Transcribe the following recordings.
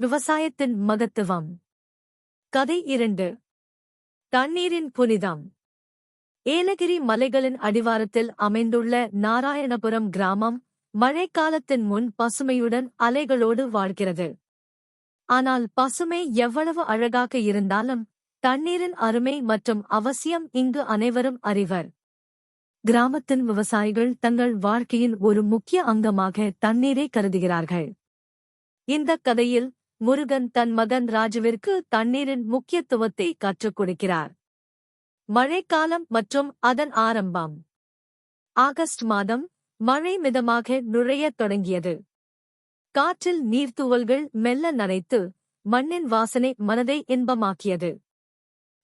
விவசாயத்தின் மகத்துவம். கதை இரண்டு. தண்ணீரின் புனிதம். ஏலகிரி மலைகளின் அடிவாரத்தில் அமைந்துள்ள நாராயணபுரம் கிராமம் மழைக்காலத்தின் முன் பசுமையுடன் அலைகளோடு வாழ்கிறது. ஆனால் பசுமை எவ்வளவு அழகாக இருந்தாலும் தண்ணீரின் அருமை மற்றும் அவசியம் இங்கு அனைவரும் அறிவர். கிராமத்தின் விவசாயிகள் தங்கள் வாழ்க்கையின் ஒரு முக்கிய அங்கமாக தண்ணீரை கருதுகிறார்கள். இந்த கதையில் முருகன் தன் மகன் ராஜுவிற்கு தண்ணீரின் முக்கியத்துவத்தை கற்றுக் கொடுக்கிறார். மழைக்காலம் மற்றும் அதன் ஆரம்பம். ஆகஸ்ட் மாதம் மழை மிதமாக நுழையத் தொடங்கியது. காற்றில் நீர்த்துவல்கள் மெல்ல நனைத்து மண்ணின் வாசனை மனதை இன்பமாக்கியது.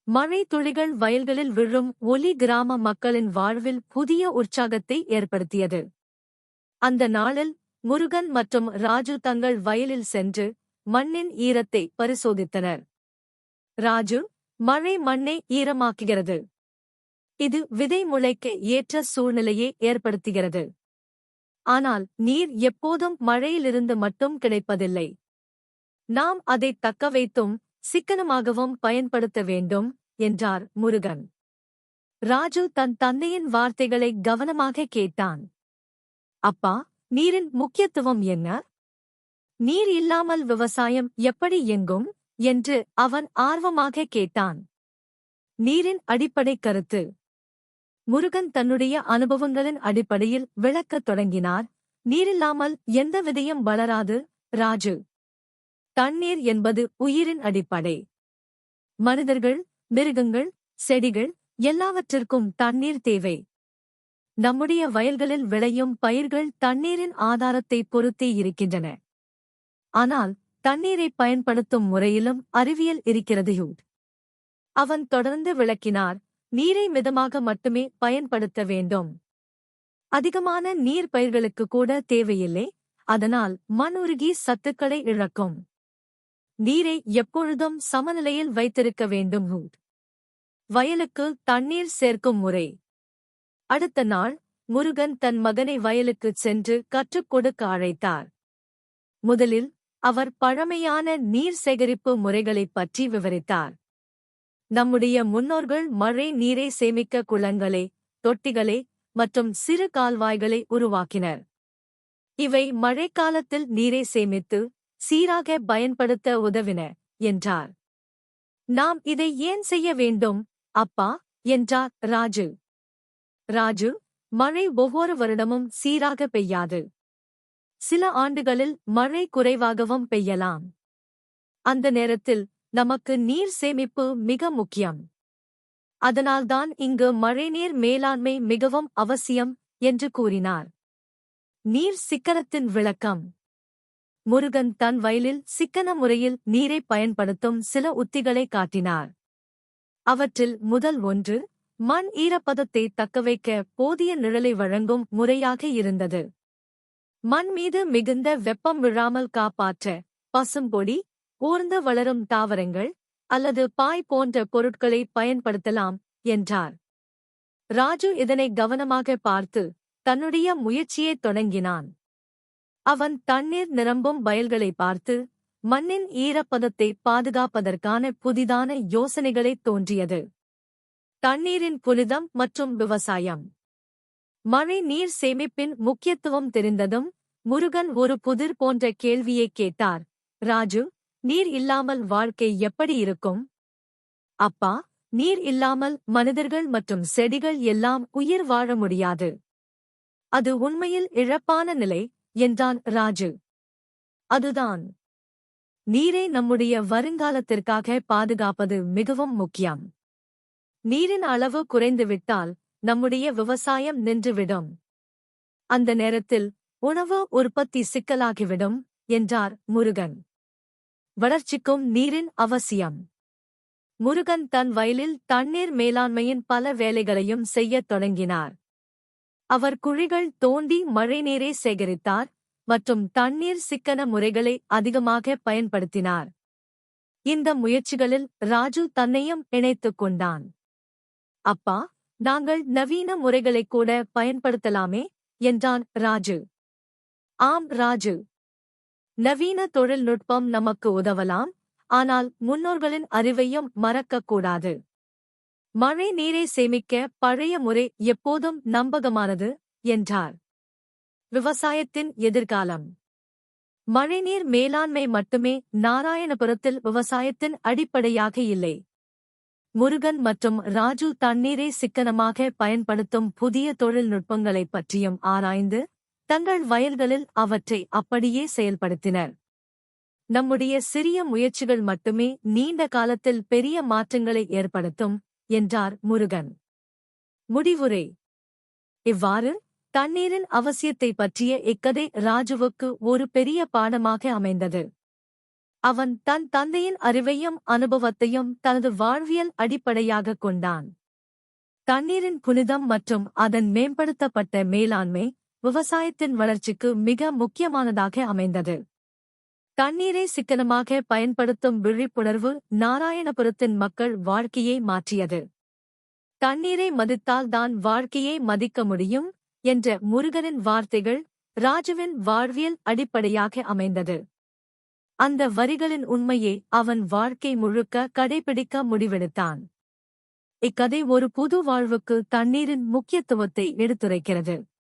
மழை துளிகள் வயல்களில் விழும் ஒலி கிராம மக்களின் வாழ்வில் புதிய உற்சாகத்தை ஏற்படுத்தியது. அந்த நாளில் முருகன் மற்றும் ராஜு தங்கள் வயலில் சென்று மண்ணின் ஈரத்தை பரிசோதித்தனர். ராஜு மழை மண்ணை ஈரமாக்குகிறது. இது விதை முளைக்க ஏற்ற சூழ்நிலையை ஏற்படுத்துகிறது. ஆனால் நீர் எப்போதும் மழையிலிருந்து மட்டும் கிடைப்பதில்லை. நாம் அதை தக்க வைத்தும் சிக்கனமாகவும் பயன்படுத்த வேண்டும் என்றார் முருகன். ராஜு தன் தந்தையின் வார்த்தைகளை கவனமாக கேட்டான். அப்பா நீரின் முக்கியத்துவம் என்ன? நீர் இல்லாமல் விவசாயம் எப்படி எங்கும் என்று அவன் ஆர்வமாக கேட்டான். நீரின் அடிப்படை கருத்து. முருகன் தன்னுடைய அனுபவங்களின் அடிப்படையில் விளக்கத் தொடங்கினார். நீரில்லாமல் எந்த விதையும் வளராது ராஜு. தண்ணீர் என்பது உயிரின் அடிப்படை. மனிதர்கள் மிருகங்கள் செடிகள் எல்லாவற்றிற்கும் தண்ணீர் தேவை. நம்முடைய வயல்களில் விளையும் பயிர்கள் தண்ணீரின் ஆதாரத்தை பொறுத்தே இருக்கின்றன. ஆனால் தண்ணீரை பயன்படுத்தும் முறையிலும் அறிவியல் இருக்கிறது யூட் அவன் தொடர்ந்து விளக்கினார் நீரை மிதமாக மட்டுமே பயன்படுத்த வேண்டும். அதிகமான நீர் பயிர்களுக்கு கூட தேவையில்லை அதனால் மண் உருகி சத்துக்களை இழக்கும். நீரை எப்பொழுதும் சமநிலையில் வைத்திருக்க வேண்டும் ஹூட். வயலுக்கு தண்ணீர் சேர்க்கும் முறை. அடுத்த நாள் முருகன் தன் மகனை வயலுக்குச் சென்று கற்றுக் கொடுக்க அழைத்தார். முதலில் அவர் பழமையான நீர் சேகரிப்பு முறைகளைப் பற்றி விவரித்தார். நம்முடைய முன்னோர்கள் மழை நீரை சேமிக்க குளங்களே தொட்டிகளே மற்றும் சிறு கால்வாய்களை உருவாக்கினர். இவை மழைக்காலத்தில் நீரை சேமித்து சீராக பயன்படுத்த உதவின என்றார். நாம் இதை ஏன் செய்ய வேண்டும் அப்பா? என்றார் ராஜு. ராஜு மழை ஒவ்வொரு வருடமும் சீராக பெய்யாது. சில ஆண்டுகளில் மழை குறைவாகவும் பெய்யலாம். அந்த நேரத்தில் நமக்கு நீர் சேமிப்பு மிக முக்கியம். அதனால்தான் இங்கு மழைநீர் மேலாண்மை மிகவும் அவசியம் என்று கூறினார். நீர் சிக்கனத்தின் விளக்கம். முருகன் தன் வயலில் சிக்கன முறையில் நீரை பயன்படுத்தும் சில உத்திகளை காட்டினார். அவற்றில் முதல் ஒன்று மண் ஈரப்பதத்தை தக்கவைக்க போதிய நிழலை வழங்கும் முறையாக இருந்தது. மண் மீது மிகுந்த வெப்பம் விழாமல் காப்பாற்ற பசும்பொடி ஊர்ந்து வளரும் தாவரங்கள் அல்லது பாய் போன்ற பொருட்களை பயன்படுத்தலாம் என்றார். ராஜு இதனை கவனமாக பார்த்து தன்னுடைய முயற்சியைத் தொடங்கினான். அவன் தண்ணீர் நிரம்பும் வயல்களை பார்த்து மண்ணின் ஈரப்பதத்தை பாதுகாப்பதற்கான புதிதான யோசனைகளைத் தோன்றியது. தண்ணீரின் புனிதம் மற்றும் விவசாயம். மழை நீர் சேமிப்பின் முக்கியத்துவம் தெரிந்ததும் முருகன் ஒரு புதிர் போன்ற கேள்வியைக் கேட்டார். ராஜு நீர் இல்லாமல் வாழ்க்கை எப்படி இருக்கும்? அப்பா நீர் இல்லாமல் மனிதர்கள் மற்றும் செடிகள் எல்லாம் உயிர் வாழ முடியாது. அது உண்மையில் இழப்பான நிலை என்றான் ராஜு. அதுதான். நீரை நம்முடைய வருங்காலத்திற்காக பாதுகாப்பது மிகவும் முக்கியம். நீரின் அளவு குறைந்துவிட்டால் நம்முடைய விவசாயம் நின்றுவிடும். அந்த நேரத்தில் உணவு உற்பத்தி சிக்கலாகிவிடும் என்றார் முருகன். வளர்ச்சிக்கும் நீரின் அவசியம். முருகன் தன் வயலில் தண்ணீர் மேலாண்மையின் பல வேலைகளையும் செய்யத் தொடங்கினார். அவர் குழிகள் தோண்டி மழைநீரை சேகரித்தார் மற்றும் தண்ணீர் சிக்கன முறைகளை அதிகமாக பயன்படுத்தினார். இந்த முயற்சிகளில் ராஜு தன்னையும் இணைத்துக் கொண்டான். அப்பா நாங்கள் நவீன முறைகளைக் கூட பயன்படுத்தலாமே? என்றான் ராஜு. ஆம் ராஜு. நவீன தொழில்நுட்பம் நமக்கு உதவலாம் ஆனால் முன்னோர்களின் அறிவையும் மறக்கக்கூடாது மழை நீரை சேமிக்க பழைய முறை எப்போதும் நம்பகமானது என்றார். விவசாயத்தின் எதிர்காலம். மழைநீர் மேலாண்மை மட்டுமே நாராயணபுரத்தில் விவசாயத்தின் அடிப்படையாக இல்லை. முருகன் மற்றும் ராஜு தண்ணீரை சிக்கனமாக பயன்படுத்தும் புதிய தொழில்நுட்பங்களைப் பற்றியும் ஆராய்ந்து தங்கள் வயல்களில் அவற்றை அப்படியே செயல்படுத்தினர். நம்முடைய சிறிய முயற்சிகள் மட்டுமே நீண்ட காலத்தில் பெரிய மாற்றங்களை ஏற்படுத்தும் என்றார் முருகன். முடிவுரை. இவ்வாறு தண்ணீரின் அவசியத்தை பற்றிய இக்கதை ராஜுவுக்கு ஒரு பெரிய பாடமாக அமைந்தது. அவன் தன் தந்தையின் அறிவையும் அனுபவத்தையும் தனது வாழ்வியல் அடிப்படையாகக் கொண்டான். தண்ணீரின் புனிதம் மற்றும் அதன் மேம்படுத்தப்பட்ட மேலாண்மை விவசாயத்தின் வளர்ச்சிக்கு மிக முக்கியமானதாக அமைந்தது. தண்ணீரை சிக்கனமாக பயன்படுத்தும் விழிப்புணர்வு நாராயணபுரத்தின் மக்கள் வாழ்க்கையை மாற்றியது. தண்ணீரை மதித்தால் தான் வாழ்க்கையை மதிக்க முடியும் என்ற முருகனின் வார்த்தைகள் ராஜுவின் வாழ்வியல் அடிப்படையாக அமைந்தது. அந்த வரிகளின் உண்மையை அவன் வாழ்க்கை முழுக்க கடைபிடிக்க முடிவெடுத்தான். இக்கதை ஒரு புது வாழ்வுக்கு தண்ணீரின் முக்கியத்துவத்தை எடுத்துரைக்கிறது.